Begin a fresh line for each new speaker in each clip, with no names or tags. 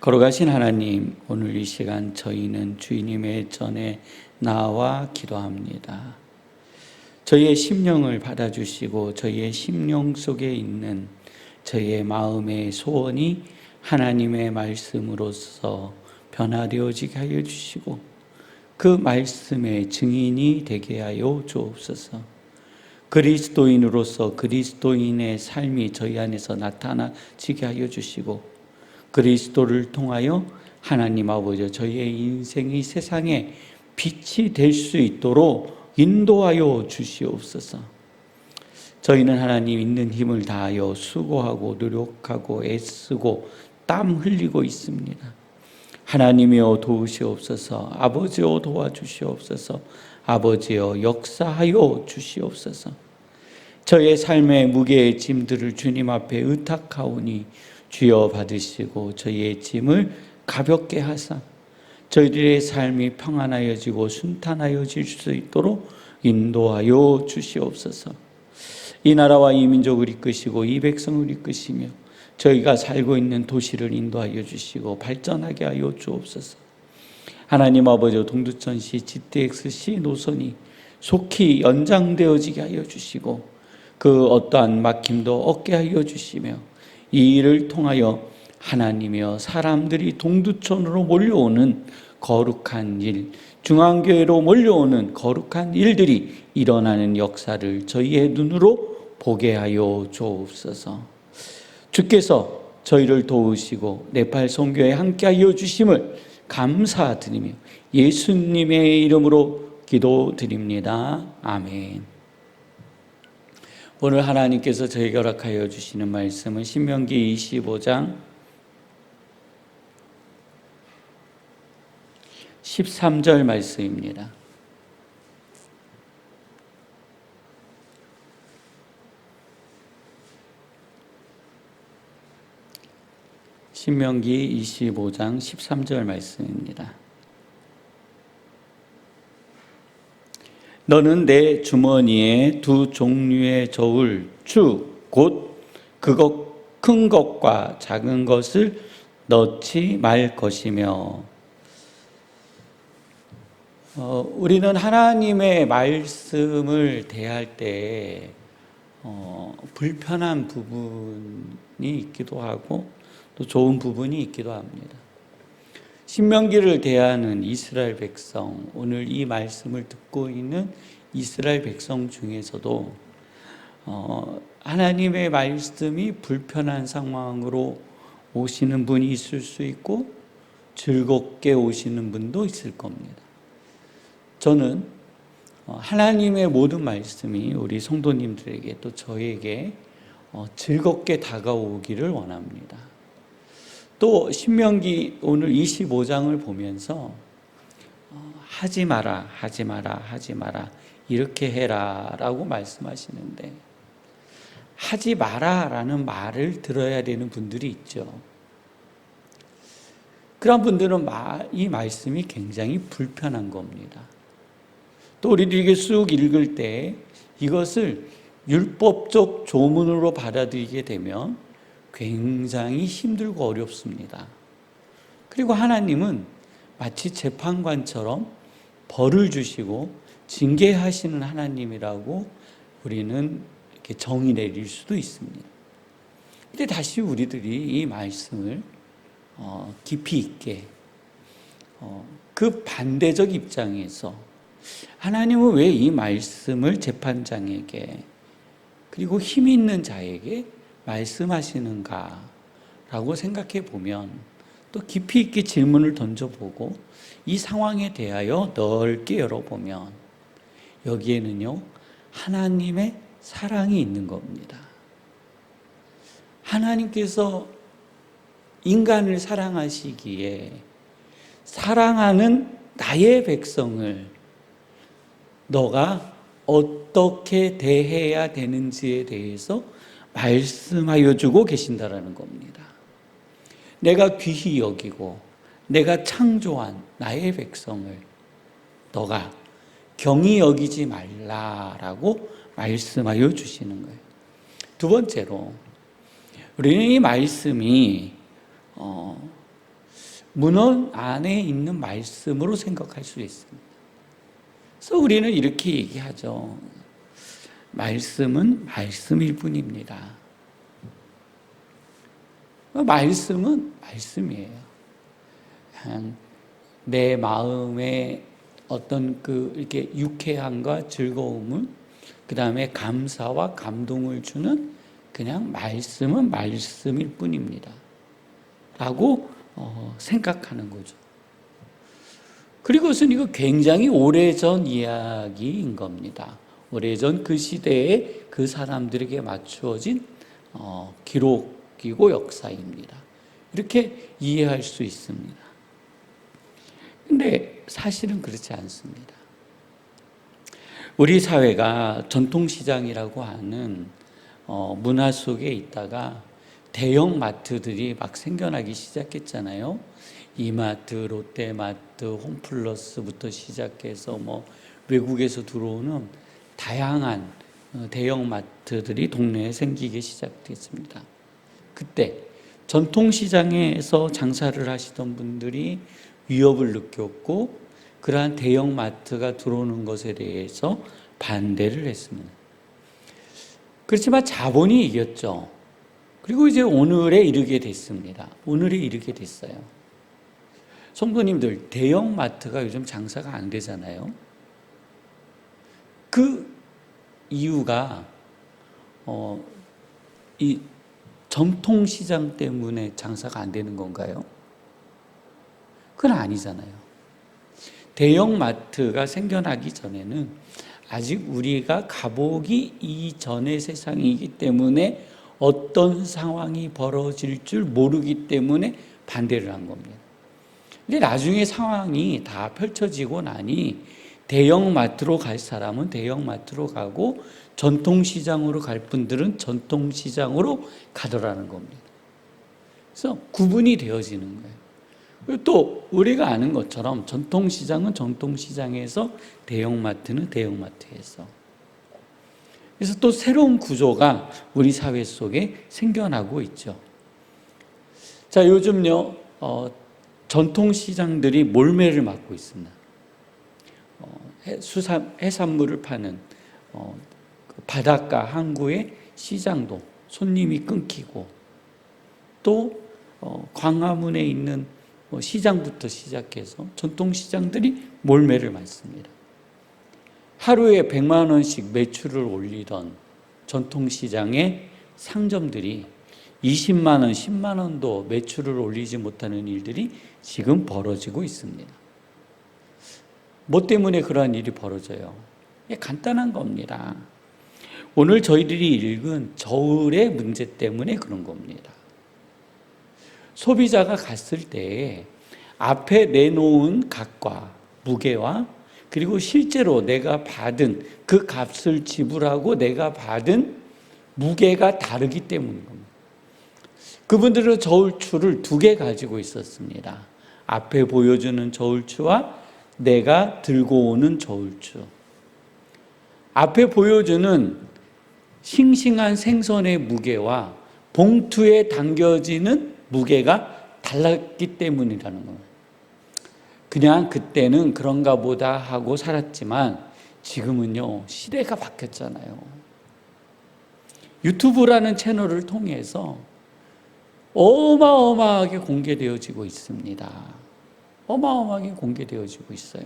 걸어가신 하나님, 오늘 이 시간 저희는 주님의 전에 나와 기도합니다. 저희의 심령을 받아주시고 저희의 심령 속에 있는 저희의 마음의 소원이 하나님의 말씀으로서 변화되어지게 하여 주시고 그 말씀의 증인이 되게 하여 주옵소서. 그리스도인으로서 그리스도인의 삶이 저희 안에서 나타나지게 하여 주시고 그리스도를 통하여 하나님 아버지 저희의 인생이 세상에 빛이 될 수 있도록 인도하여 주시옵소서. 저희는 하나님 있는 힘을 다하여 수고하고 노력하고 애쓰고 땀 흘리고 있습니다. 하나님이여 도우시옵소서. 아버지여 도와주시옵소서. 아버지여 역사하여 주시옵소서. 저의 삶의 무게의 짐들을 주님 앞에 의탁하오니 주여 받으시고 저희의 짐을 가볍게 하사 저희들의 삶이 평안하여지고 순탄하여질 수 있도록 인도하여 주시옵소서. 이 나라와 이 민족을 이끄시고 이 백성을 이끄시며 저희가 살고 있는 도시를 인도하여 주시고 발전하게 하여 주옵소서. 하나님 아버지 동두천시 GTX-C 노선이 속히 연장되어지게 하여 주시고 그 어떠한 막힘도 없게 하여 주시며 이 일을 통하여 하나님이여 사람들이 동두천으로 몰려오는 거룩한 일, 중앙교회로 몰려오는 거룩한 일들이 일어나는 역사를 저희의 눈으로 보게 하여 주옵소서. 주께서 저희를 도우시고 네팔 선교에 함께 하여 주심을 감사드리며 예수님의 이름으로 기도드립니다. 아멘. 오늘 하나님께서 저희가 허락하여 주시는 말씀은 신명기 25장 13절 말씀입니다. 신명기 25장 13절 말씀입니다. 너는 내 주머니에 두 종류의 저울 추 곧 그것 큰 것과 작은 것을 넣지 말 것이며 어, 우리는 하나님의 말씀을 대할 때 어, 불편한 부분이 있기도 하고 또 좋은 부분이 있기도 합니다. 신명기를 대하는 이스라엘 백성, 오늘 이 말씀을 듣고 있는 이스라엘 백성 중에서도 어, 하나님의 말씀이 불편한 상황으로 오시는 분이 있을 수 있고 즐겁게 오시는 분도 있을 겁니다. 저는 어, 하나님의 모든 말씀이 우리 성도님들에게 또 저에게 어, 즐겁게 다가오기를 원합니다. 또 신명기 오늘 25장을 보면서 어, 하지 마라, 하지 마라, 하지 마라 이렇게 해라 라고 말씀하시는데 하지 마라 라는 말을 들어야 되는 분들이 있죠. 그런 분들은 이 말씀이 굉장히 불편한 겁니다. 또 우리들에게 쑥 읽을 때 이것을 율법적 조문으로 받아들이게 되면 굉장히 힘들고 어렵습니다. 그리고 하나님은 마치 재판관처럼 벌을 주시고 징계하시는 하나님이라고 우리는 이렇게 정의 내릴 수도 있습니다. 근데 다시 우리들이 이 말씀을 어, 깊이 있게 어, 그 반대적 입장에서 하나님은 왜 이 말씀을 재판장에게 그리고 힘 있는 자에게 말씀하시는가라고 생각해 보면 또 깊이 있게 질문을 던져보고 이 상황에 대하여 넓게 열어보면 여기에는요 하나님의 사랑이 있는 겁니다. 하나님께서 인간을 사랑하시기에 사랑하는 나의 백성을 너가 어떻게 대해야 되는지에 대해서 말씀하여 주고 계신다라는 겁니다. 내가 귀히 여기고 내가 창조한 나의 백성을 너가 경히 여기지 말라라고 말씀하여 주시는 거예요. 두 번째로 우리는 이 말씀이 어, 문헌 안에 있는 말씀으로 생각할 수 있습니다. 그래서 우리는 이렇게 얘기하죠. 말씀은 말씀일 뿐입니다. 말씀은 말씀이에요. 내 마음에 어떤 그 이렇게 유쾌함과 즐거움을 그 다음에 감사와 감동을 주는 그냥 말씀은 말씀일 뿐입니다. 라고 어, 생각하는 거죠. 그리고 그것은 이거 굉장히 오래전 이야기인 겁니다. 오래전 그 시대에 그 사람들에게 맞추어진 어, 기록이고 역사입니다. 이렇게 이해할 수 있습니다. 근데 사실은 그렇지 않습니다. 우리 사회가 전통시장이라고 하는 어, 문화 속에 있다가 대형 마트들이 막 생겨나기 시작했잖아요. 이마트, 롯데마트, 홈플러스부터 시작해서 뭐 외국에서 들어오는 다양한 어, 대형 마트들이 동네에 생기기 시작됐습니다. 그때 전통시장에서 장사를 하시던 분들이 위협을 느꼈고 그러한 대형 마트가 들어오는 것에 대해서 반대를 했습니다. 그렇지만 자본이 이겼죠. 그리고 이제 오늘에 이르게 됐습니다. 오늘에 이르게 됐어요. 성도님들, 대형 마트가 요즘 장사가 안 되잖아요. 그 이유가, 어, 이 전통 시장 때문에 장사가 안 되는 건가요? 그건 아니잖아요. 대형 마트가 생겨나기 전에는 아직 우리가 가보기 이전의 세상이기 때문에 어떤 상황이 벌어질 줄 모르기 때문에 반대를 한 겁니다. 근데 나중에 상황이 다 펼쳐지고 나니 대형 마트로 갈 사람은 대형 마트로 가고 전통 시장으로 갈 분들은 전통 시장으로 가더라는 겁니다. 그래서 구분이 되어지는 거예요. 또 우리가 아는 것처럼 전통 시장은 전통 시장에서 대형 마트는 대형 마트에서 그래서 또 새로운 구조가 우리 사회 속에 생겨나고 있죠. 자, 요즘요, 어, 전통시장들이 몰매를 맞고 있습니다. 어, 수산, 해산물을 파는 어, 그 바닷가 항구의 시장도 손님이 끊기고 또 어, 광화문에 있는 뭐 시장부터 시작해서 전통 시장들이 몰매를 맞습니다. 하루에 100만 원씩 매출을 올리던 전통 시장의 상점들이 20만 원, 10만 원도 매출을 올리지 못하는 일들이 지금 벌어지고 있습니다. 뭐 때문에 그러한 일이 벌어져요? 간단한 겁니다. 오늘 저희들이 읽은 저울의 문제 때문에 그런 겁니다. 소비자가 갔을 때 앞에 내놓은 값과 무게와 그리고 실제로 내가 받은 그 값을 지불하고 내가 받은 무게가 다르기 때문인 겁니다. 그분들은 저울추를 두 개 가지고 있었습니다. 앞에 보여주는 저울추와 내가 들고 오는 저울추. 앞에 보여주는 싱싱한 생선의 무게와 봉투에 담겨지는 무게가 달랐기 때문이라는 겁니다. 그냥 그때는 그런가 보다 하고 살았지만 지금은요, 시대가 바뀌었잖아요. 유튜브라는 채널을 통해서 어마어마하게 공개되어지고 있습니다. 어마어마하게 공개되어지고 있어요.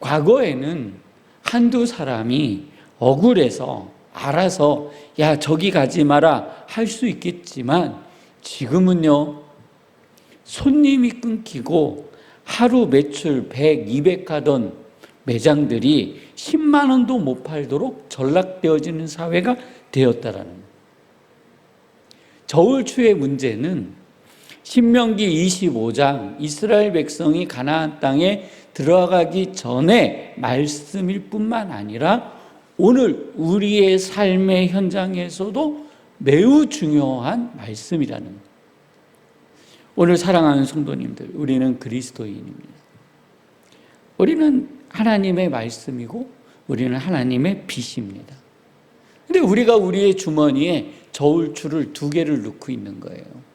과거에는 한두 사람이 억울해서 알아서 야, 저기 가지 마라 할 수 있겠지만 지금은요, 손님이 끊기고 하루 매출 100, 200 하던 매장들이 10만 원도 못 팔도록 전락되어지는 사회가 되었다라는 저울추의 문제는 신명기 25장 이스라엘 백성이 가나안 땅에 들어가기 전에 말씀일 뿐만 아니라 오늘 우리의 삶의 현장에서도 매우 중요한 말씀이라는 오늘 사랑하는 성도님들, 우리는 그리스도인입니다. 우리는 하나님의 말씀이고 우리는 하나님의 빛입니다. 근데 우리가 우리의 주머니에 저울추를 두 개를 넣고 있는 거예요.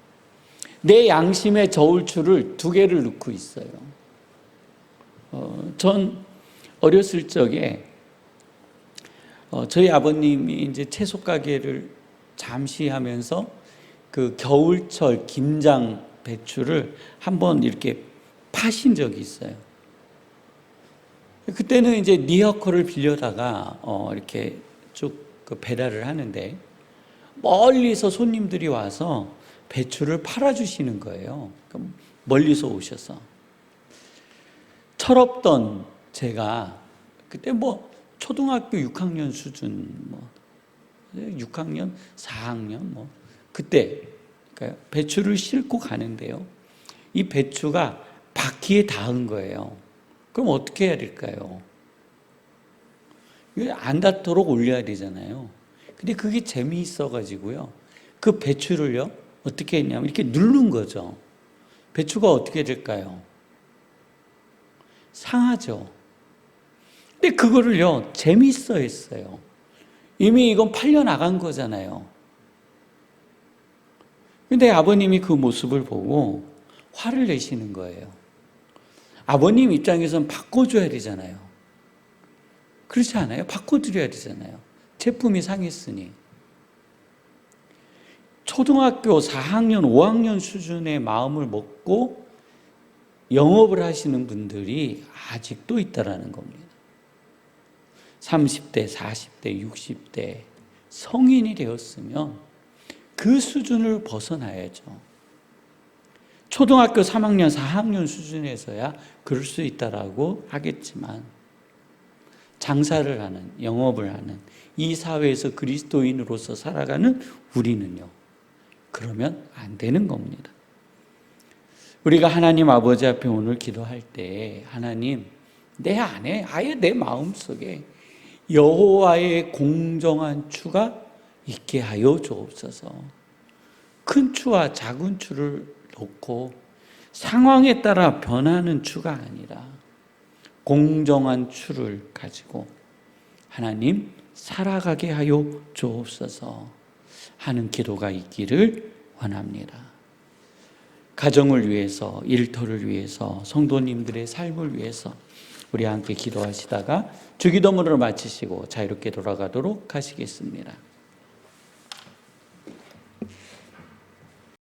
내 양심의 저울추를 두 개를 넣고 있어요. 어, 전 어렸을 적에 어, 저희 아버님이 이제 채소 가게를 잠시 하면서 그 겨울철 김장 배추를 한번 이렇게 파신 적이 있어요. 그때는 이제 리어커를 빌려다가 어, 이렇게 쭉 그 배달을 하는데 멀리서 손님들이 와서 배추를 팔아주시는 거예요. 멀리서 오셔서 철없던 제가 그때 뭐 초등학교 6학년 수준 뭐 6학년 4학년 뭐 그때 그러니까 배추를 싣고 가는데요. 이 배추가 바퀴에 닿은 거예요. 그럼 어떻게 해야 될까요? 안 닿도록 올려야 되잖아요. 근데 그게 재미있어 가지고요. 그 배추를요. 어떻게 했냐면 이렇게 누른 거죠. 배추가 어떻게 될까요? 상하죠. 근데 그거를요. 재미있어 했어요. 이미 이건 팔려 나간 거잖아요. 근데 아버님이 그 모습을 보고 화를 내시는 거예요. 아버님 입장에선 바꿔줘야 되잖아요. 그렇지 않아요? 바꿔드려야 되잖아요. 제품이 상했으니. 초등학교 4학년, 5학년 수준의 마음을 먹고 영업을 하시는 분들이 아직도 있다라는 겁니다. 30대, 40대, 60대 성인이 되었으면 그 수준을 벗어나야죠. 초등학교 3학년, 4학년 수준에서야 그럴 수 있다라고 하겠지만 장사를 하는, 영업을 하는 이 사회에서 그리스도인으로서 살아가는 우리는요. 그러면 안 되는 겁니다. 우리가 하나님 아버지 앞에 오늘 기도할 때 하나님 내 안에 아예 내 마음 속에 여호와의 공정한 추가 있게 하여 주옵소서. 큰 추와 작은 추를 놓고 상황에 따라 변하는 추가 아니라 공정한 추를 가지고 하나님 살아가게 하여 주옵소서 하는 기도가 있기를 원합니다. 가정을 위해서, 일터를 위해서, 성도님들의 삶을 위해서 우리 함께 기도하시다가 주기도문으로 마치시고 자유롭게 돌아가도록 하시겠습니다.